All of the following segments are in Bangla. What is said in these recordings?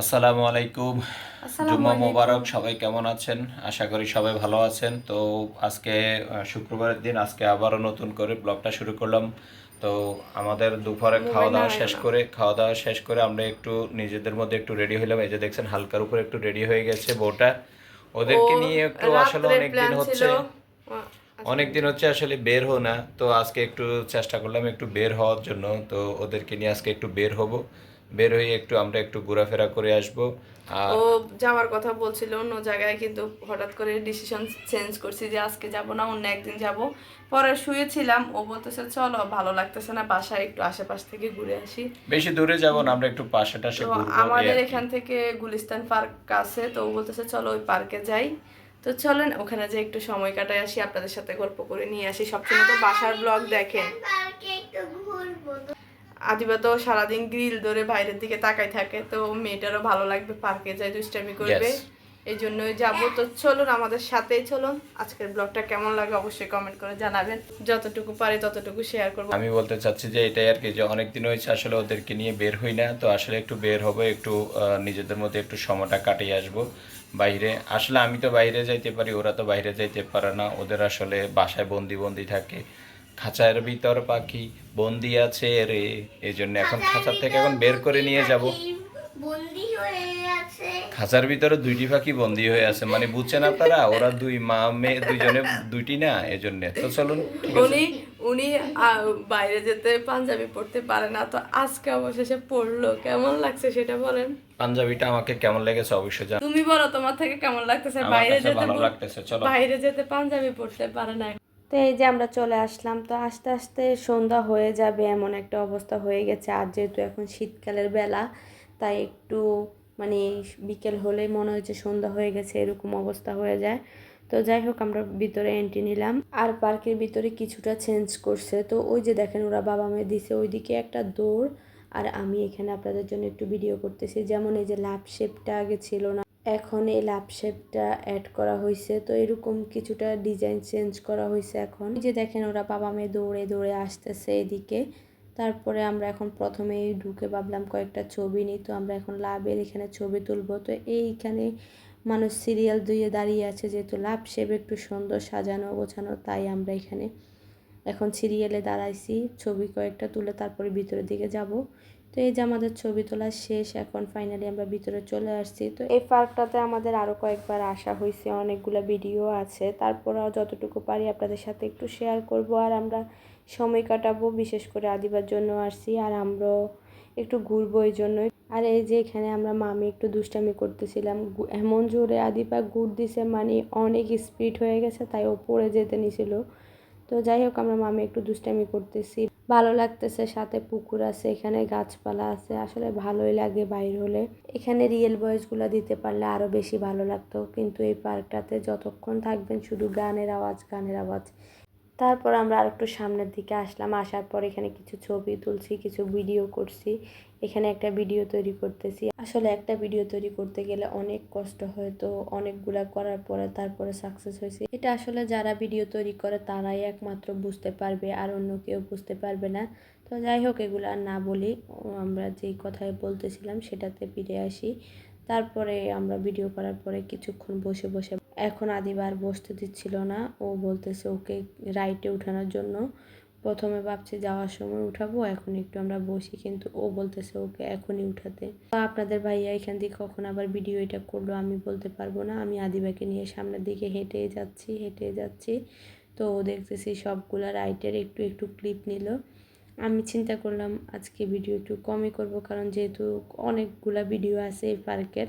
আসসালামু আলাইকুম। জুম্মা মোবারক সবাই কেমন আছেন? আশা করি সবাই ভালো আছেন। তো আজকে শুক্রবারের দিন আজকে আবারও নতুন করে ব্লগটা শুরু করলাম। তো আমাদের দুপুরে খাওয়া দাওয়া শেষ করে খাওয়া দাওয়া শেষ করে আমরা একটু নিজেদের মধ্যে একটু রেডি হইলাম। এই যে দেখছেন হালকার উপর একটু রেডি হয়ে গেছে বউটা। ওদেরকে নিয়ে একটু আসলে অনেক দিন হচ্ছে। ছিল। অনেক দিন হচ্ছে আসলে বের হো না। তো আজকে একটু চেষ্টা করলাম একটু বের হওয়ার জন্য। তো ওদেরকে নিয়ে আজকে একটু বের হব। বের হয়ে একটু আমরা একটু ঘোরাফেরা করে আসব। আর ও যাওয়ার কথা বলছিল অন্য জায়গায় কিন্তু হঠাৎ করে ডিসিশন চেঞ্জ করছি যে আজকে যাব না অন্য একদিন যাব। পরে শুয়েছিলাম ও বলতেছে চলো ভালো লাগতেছে না বাসায় একটু আশেপাশ থেকে ঘুরে আসি। বেশি দূরে যাব না আমরা একটু পাশে টাশে তো আমাদের। এখান থেকে গুলিস্তান পার্ক আছে তো ও বলতেছে চলো ওই পার্কে যাই। তো চলেন ওখানে যে একটু সময় কাটাই আসি আপনাদের সাথে গল্প করে নিয়ে আসি। সবসময় তো বাসার ব্লগ দেখেন। আদিবা তো সারাদিন গ্রিল ধরে বাইরের দিকে তাকাই থাকে তো মেয়েটারও ভালো লাগবে পার্কে যাই দুষ্টামি করবে। এই জন্যই যাব। তো চলুন আমাদের সাথেই চলুন। আজকের ব্লগটা কেমন লাগে অবশ্যই কমেন্ট করে জানাবেন। যতটুকু পারি ততটুকু শেয়ার করব। আমি বলতে চাচ্ছি যে এটাই আর কি যে অনেক দিন হয়েছে আসলে ওদেরকে নিয়ে বের হই না তো আসলে একটু বের হবে একটু নিজেদের মধ্যে একটু সময়টা কাটিয়ে আসব বাইরে। আসলে আমি তো বাইরে যাইতে পারি ওরা তো বাইরে যাইতে পারে না ওদের আসলে বাসায় বন্দি বন্দি থাকে। খাঁচার ভিতর পাখি বন্দি আছে রে। এই জন্য এখন খাঁচার থেকে এখন বের করে নিয়ে যাব। বন্দি হয়ে আছে। খাঁচার ভিতরে দুইটি পাখি বন্দি হয়ে আছে মানে বুঝছেন আপনারা? ওরা দুই মা মেয়ে দুইজনে দুইটি না এই জন্য তো চলুন উনি উনি বাইরে যেতে পাঞ্জাবি পড়তে পারে না তো আজকে অবশেষে পড়ল। কেমন লাগছে সেটা বলেন? পাঞ্জাবিটা আমাকে কেমন লেগেছে অবশ্যই জান তুমি বলো তোমার থেকে কেমন লাগতেছে? বাইরে যেতে ভালো লাগতেছে চলো। বাইরে যেতে পাঞ্জাবি পড়তে পারে না তো এই যে আমরা চলে আসলাম, তো আস্তে আস্তে সন্ধ্যা হয়ে যাবে, এমন একটা অবস্থা হয়ে গেছে। আর যেহেতু এখন শীতকালের বেলা, তাই একটু মানে বিকেল হলেই মনে হচ্ছে সন্ধ্যা হয়ে গেছে, এরকম অবস্থা হয়ে যায়। তো যাই হোক, আমরা ভিতরে এন্ট্রি নিলাম। আর পার্কের ভিতরে কিছুটা চেঞ্জ করছে। তো ওই যে দেখেন, ওরা বাবা মেয়ে দিছে ওইদিকে একটা দৌড়। আর আমি এখানে আপনাদের জন্য একটু ভিডিও করতেছি। যেমন এই যে লাভ শেপটা আগে ছিল না। এখন এই লাভ শেপটা অ্যাড করা হয়েছে তো এরকম কিছুটা ডিজাইন চেঞ্জ করা হয়েছে এখন। যে দেখেন, ওরা বাবা মেয়ে দৌড়ে দৌড়ে আসতেছে এদিকে। তারপরে আমরা এখন প্রথমেই ঢুকে ভাবলাম কয়েকটা ছবি নিই। তো আমরা এখন লাভের এখানে ছবি তুলবো। তো এইখানে মানুষ সিরিয়াল দিয়ে দাঁড়িয়ে আছে, যেহেতু লাভ শেপ একটু সুন্দর সাজানো গোছানো, তাই আমরা এখানে এখন সিরিয়ালে দাঁড়াইছি। ছবি কয়েকটা তুলে তারপরে ভিতরের দিকে যাব। তো এই যে আমাদের ছবি তোলা শেষ, এখন ফাইনালি আমরা ভিতরে চলে আসছি। তো এই পার্কটাতে আমাদের আরও কয়েকবার আসা হয়েছে, অনেকগুলো ভিডিও আছে। তারপরে যতটুকু পারি আপনাদের সাথে একটু শেয়ার করব, আর আমরা সময় কাটাবো, বিশেষ করে আদিবার জন্য আসছি, আর আমরাও একটু ঘুরবো এই জন্যই। আর এই যে এখানে আমরা মামি একটু দুষ্টামি করতেছিলাম এমন জোরে আদিপা গুড় দিছে মানে অনেক স্পিড হয়ে গেছে, তাই ও পড়ে যেতে নিছিল। তো যাই হোক, আমরা মামি একটু দুষ্টামি করতেছি। ভালো লাগতেছে, সাথে পুকুর আছে, এখানে গাছপালা আছে, আসলে ভালোই লাগে বাইর হলে। এখানে রিয়েল ভয়েসগুলো দিতে পারলে আরও বেশি ভালো লাগতো, কিন্তু এই পার্কটাতে যতক্ষণ থাকবেন শুধু গানের আওয়াজ গানের আওয়াজ। তারপর আমরা আর একটু সামনের দিকে আসলাম। আসার পর এখানে কিছু ছবি তুলছি, কিছু ভিডিও করছি। এখানে একটা ভিডিও তৈরি করতেছি। আসলে একটা ভিডিও তৈরি করতে গেলে অনেক কষ্ট হয়, তো অনেকগুলা করার পরে তারপরে সাকসেস হয়েছে। এটা আসলে যারা ভিডিও তৈরি করে, তারাই একমাত্র বুঝতে পারবে আর অন্য কেউ বুঝতে পারবে না। তো যাই হোক, এগুলো আর না বলি, আমরা যেই কথায় বলতেছিলাম সেটাতে ফিরে আসি। তারপরে আমরা ভিডিও করার পরে কিছুক্ষণ বসে বসে এখন আদিবার বসতে দিচ্ছিল না। ও বলতেছে, ওকে রাইটে উঠানোর জন্য প্রথমে ভাবছি যাওয়ার সময় উঠাবো, এখন একটু আমরা বসি। কিন্তু ও বলতেছে, ওকে এখনই উঠাতে। তো আপনাদের ভাইয়া এখান থেকে কখন আবার ভিডিও এটা করল আমি বলতে পারব না। আমি আদিবাকে নিয়ে সামনের দিকে হেঁটে যাচ্ছি হেঁটে যাচ্ছি। তো ও দেখতেছি সবগুলা রাইটের একটু একটু ক্লিপ নিল। আমি চিন্তা করলাম, আজকে ভিডিও একটু কমই করব, কারণ যেহেতু অনেকগুলা ভিডিও আছে এই পার্কের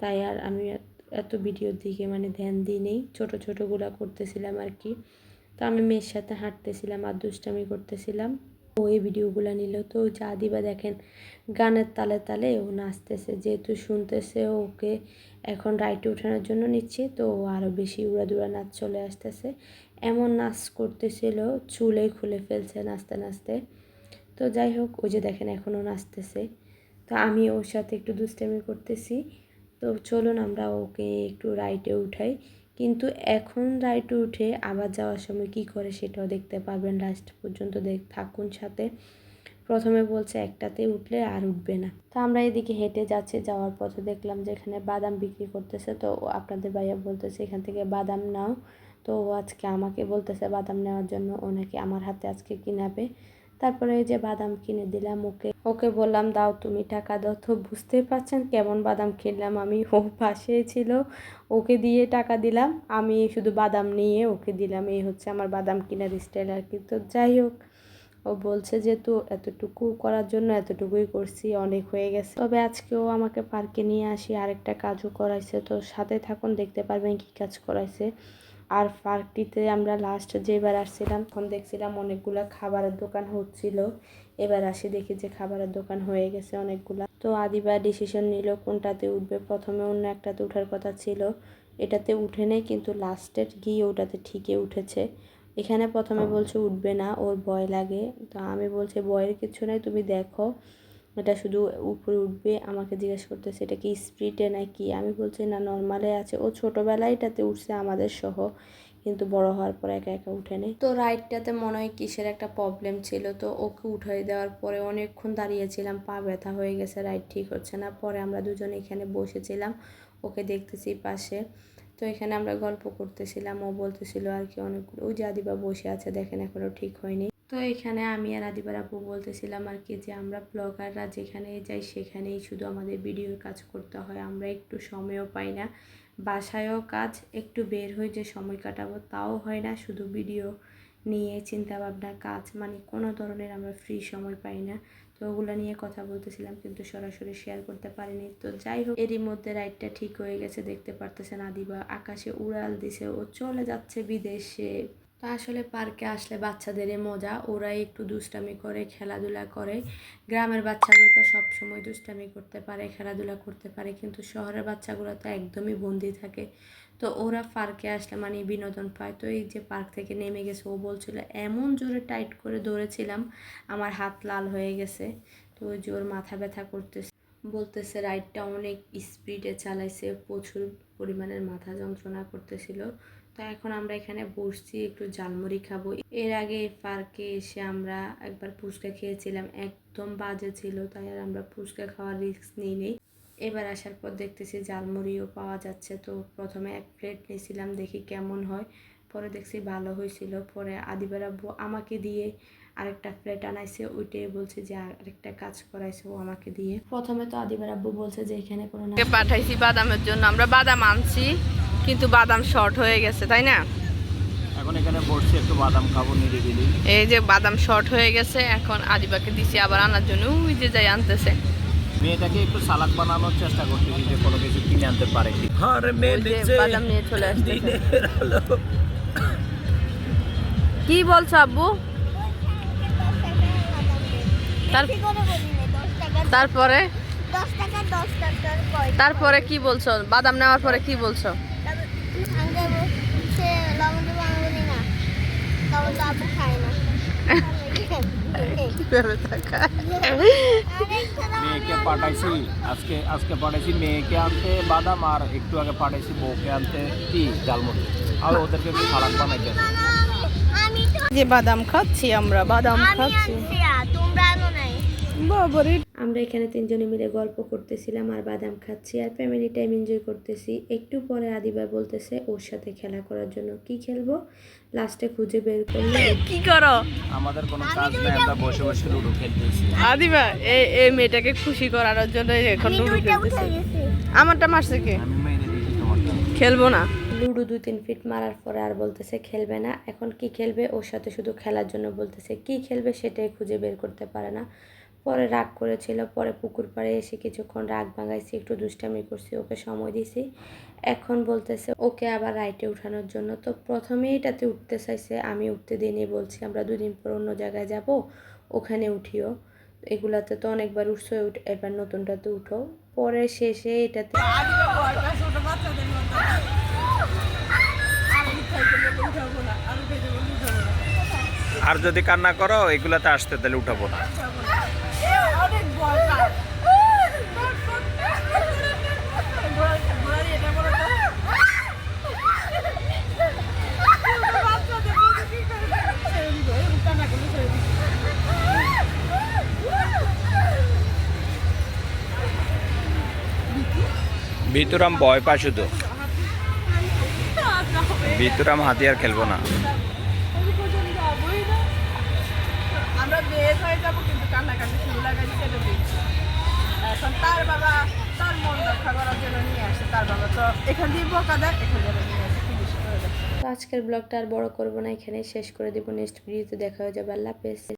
তাই আর আমি এত- ভিডিওর দিকে মানে ধ্যান দিই নেই। ছোটো, ছোটোগুলা করতেছিলাম আর কি তো আমি মেয়ের সাথে হাঁটতেছিলাম, আর দুষ্টামি করতেছিলাম। ও এই ভিডিওগুলো নিল। তো যে আদিবা দেখেন, গানের তালে তালে ও নাচতেছে। যেহেতু শুনতেছে ওকে, এখন রাইটে ওঠানোর জন্য নিচ্ছি। তো ও আরও বেশি উড়াদুড়া নাচ চলে আসতেছে। এমন নাচ করতেছিল চুলে খুলে ফেলছে নাচতে নাচতে। তো যাই হোক, ওই যে দেখেন এখনও নাচতেছে। তো আমি ওর সাথে একটু দুষ্টামি করতেছি। তো চলুন আমরা ওকে একটু রাইটে উঠাই। কিন্তু এখন রাইটে উঠে আবার যাওয়ার সময় কি করে সেটাও দেখতে পারবেন। লাস্ট পর্যন্ত দেখ, থাকুন সাথে। প্রথমে বলছে একটাতে উঠলে আর উঠবে না। তো আমরা এদিকে হেঁটে যাচ্ছি। যাওয়ার পথে দেখলাম যে এখানে বাদাম বিক্রি করতেছে। তো আপনাদের ভাইয়া বলতেছে, এখান থেকে বাদাম নাও। তো আজকে আমাকে বলতেছে, বাদাম নেওয়ার জন্য ও নাকি আমার হাতে আজকে কিনাবে। তারপরে যে বাদাম কিনে দিলাম ওকে। ওকে বললাম, দাও তুমি টাকা দাও। তো বুঝতেই পারছেন কেমন বাদাম কিনলাম আমি। ও পাশে ছিল, ওকে দিয়ে টাকা দিলাম। আমি শুধু বাদাম নিয়ে ওকে দিলাম। এই হচ্ছে আমার বাদাম কেনার স্টাইল আর কি। তো যাই হোক, ও বলছে যে, তো এতটুকু করার জন্য এতটুকুই করছি, অনেক হয়ে গেছে। তবে আজকেও আমাকে পার্কে নিয়ে আসি, আরেকটা কাজও করাইছে। তো সাথে থাকুন, দেখতে পারবেন কী কাজ করাইছে। আর পার্কটিতে আমরা লাস্ট যেবার আসছিলাম, তখন দেখছিলাম অনেকগুলো খাবারের দোকান হচ্ছিল। এবার আসি দেখি যে খাবারের দোকান হয়ে গেছে অনেকগুলা। তো আদিবা ডিসিশন নিল কোনটাতে উঠবে। প্রথমে অন্য একটাতে উঠার কথা ছিল। এটাতে উঠে নেই, কিন্তু লাস্টের গিয়ে ওটাতে ঠিকই উঠেছে। এখানে প্রথমে বলছে, উঠবে না, ওর ভয় লাগে। তো আমি বলছি, ভয়ের কিছু নাই, তুমি দেখো। এটা শুধু উপরে উঠবে, আমাকে জিজ্ঞেস করতেছে, এটা কি স্পিডে নাকি? আমি বলছি, না, নর্মালে আছে। ও ছোটোবেলায় এটাতে উঠছে আমাদের সহ, কিন্তু বড় হওয়ার পর একা একা উঠে নেই। তো রাইডটাতে মনে হয় কিসের একটা প্রবলেম ছিল, তো ওকে উঠাই দেওয়ার পরে অনেকক্ষণ দাঁড়িয়েছিলাম, পা ব্যথা হয়ে গেছে, রাইড ঠিক হচ্ছে না। পরে আমরা দুজন এখানে বসেছিলাম, ওকে দেখতেছি পাশে। তো এখানে আমরা গল্প করতেছিলাম, ও বলতেছিল আর কি অনেকগুলো ওই যে বসে আছে, দেখেন এখনও ঠিক হয়নি। তো এখানে আমি আর আদিবার আপু বলতেছিলাম আর কি যে আমরা ব্লগাররা যেখানে যাই সেখানেই শুধু আমাদের ভিডিওর কাজ করতে হয়। আমরা একটু সময়ও পাই না, বাসায়ও কাজ, একটু বের হয়ে যে সময় কাটাবো তাও হয় না। শুধু ভিডিও নিয়ে চিন্তা ভাবনা কাজ মানে কোনো ধরনের আমরা ফ্রি সময় পাই না। তো ওগুলো নিয়ে কথা বলতেছিলাম কিন্তু সরাসরি শেয়ার করতে পারিনি। তো যাই হোক, এরই মধ্যে রাইডটা ঠিক হয়ে গেছে, দেখতে পারতেছেন আদিবা আকাশে উড়াল দিছে। ও চলে যাচ্ছে বিদেশে। তো আসলে পার্কে আসলে বাচ্চাদেরই মজা। ওরাই একটু দুষ্টামি করে, খেলাধুলা করে। গ্রামের বাচ্চাগুলো তো সবসময় দুষ্টামি করতে পারে, খেলাধুলা করতে পারে, কিন্তু শহরের বাচ্চাগুলো তো একদমই বন্দি থাকে। তো ওরা পার্কে আসলে মানে বিনোদন পায়। তো এই যে পার্ক থেকে নেমে গেছে, ও বলছিল, এমন জোরে টাইট করে দৌড়েছিলাম আমার হাত লাল হয়ে গেছে। তো ওই ওর মাথা ব্যথা করতেছে। বলতেছে, রাইডটা অনেক স্পিডে চালাইছে, প্রচুর পরিমাণের মাথা যন্ত্রণা করতেছিল। তো এখন আমরা এখানে বসছি, একটু ঝালমুড়ি খাব। এর আগে পার্কে এসে আমরা একবার ফুচকা খেয়েছিলাম, একদম বাজে ছিল, তাই আর আমরা ফুচকা খাওয়ার রিস্ক নিই নেই। এবার আসার পর দেখতেছি ঝালমুড়িও পাওয়া যাচ্ছে, তো প্রথমে এক প্লেট নিয়েছিলাম দেখি কেমন হয়। পরে দেখছি ভালো হয়েছিল, পরে আদিবার আব্বু আমাকে দিয়ে আরেকটা প্লেট আনাইছে ওইটাই বলছে যে আরেকটা কাজ করাইছে ও আমাকে দিয়ে। প্রথমে তো আদিবার আব্বু বলছে যে এখানে কোনো না পাঠাইছি বাদামের জন্য? আমরা বাদাম আনছি কিন্তু বাদাম শর্ট হয়ে গেছে তাই না? এখন এখানে বসছি একটু বাদাম খাব নিরিবিলি। এই যে বাদাম শর্ট হয়ে গেছে এখন আদিবাকে দিছি আবার আনার জন্য ওই যে যাই আনতেছে। মেয়েটাকে একটু সালাদ বানানোর চেষ্টা করতেছি যে কোনো কিছু কিনে আনতে পারে কি। ওই যে বাদাম নিয়ে চলে আসতেছে। কি বলছো আব্বু? তারপরে? তারপরে কি বলছো? বাদাম নেওয়ার পরে কি বলছো? মেয়েকে পাঠাইছি আজকে আজকে পাঠাইছি মেয়েকে আনতে বাদাম আর একটু আগে পাঠাইছি বউকে আনতে কি আর ওদেরকে একটু সালাদ বানাইতে যে বাদাম খাচ্ছি আমরা বাদাম খাচ্ছি। তোমরা আমরা এখানে তিনজনে মিলে গল্প করতেছিলাম আর বাদাম খাচ্ছি আর ফ্যামিলি টাইম এনজয় করতেছি। একটু পরে আদিবা বলতেছে ওর সাথে খেলা করার জন্য কি খেলব? লাস্টে খুঁজে বের করল। কি করো? আমাদের কোনো কাজ নেই আমরা বসে বসে লুডো খেলতেছি। আদিবা এই এই মেয়েটাকে খুশি করার জন্য এখন লুডো খেলতেছে। উঠে গেছি। আমারটা মারছে কে? আমি মেরে দিয়েছি তোমারটা খেলব না। লুডো দুই তিন ফিট মারার পরে আর বলতেছে খেলবে না। এখন কি খেলবে? ওর সাথে শুধু খেলার জন্য বলতেছে কি খেলবে সেটাই খুঁজে বের করতে পারে না। পরে রাগ করেছিল, পরে পুকুর পাড়ে এসে কিছুক্ষণ রাগ ভাঙাইছি, একটু দুষ্টামি করছি, ওকে সময় দিছি। এখন বলতেছে, ওকে আবার রাইটে উঠানোর জন্য। তো প্রথমে এটাতে উঠতে চাইছে, আমি উঠতে দিনই বলছি আমরা দুদিন পর অন্য জায়গায় যাব, ওখানে উঠিও। এগুলাতে তো অনেকবার উঠছো, উঠ, এবার নতুনটাতে উঠো। পরে শেষে এটাতে আর যদি কান্না করো, এগুলাতে আসতে তাহলে উঠাবো না। বিতুরাম ভয় পা শুধু। বিতুরাম হাতিয়ার খেলব না। বের হয়ে যাব, কিন্তু কান্নাকাটি শুরু লাগাইছে সেটা দেখছি এখন তার বাবা তার মন রক্ষা করার জন্য নিয়ে আসে, তার বাবা তো এখান দিয়ে বকা দেয়, এখান দিয়ে নিয়ে আসে তো আজকের ব্লগটা আর বড় করব না এখানে শেষ করে দেবো নেক্সট ভিডিওতে দেখা হয়ে যাবে, আল্লাহ হাফেজ।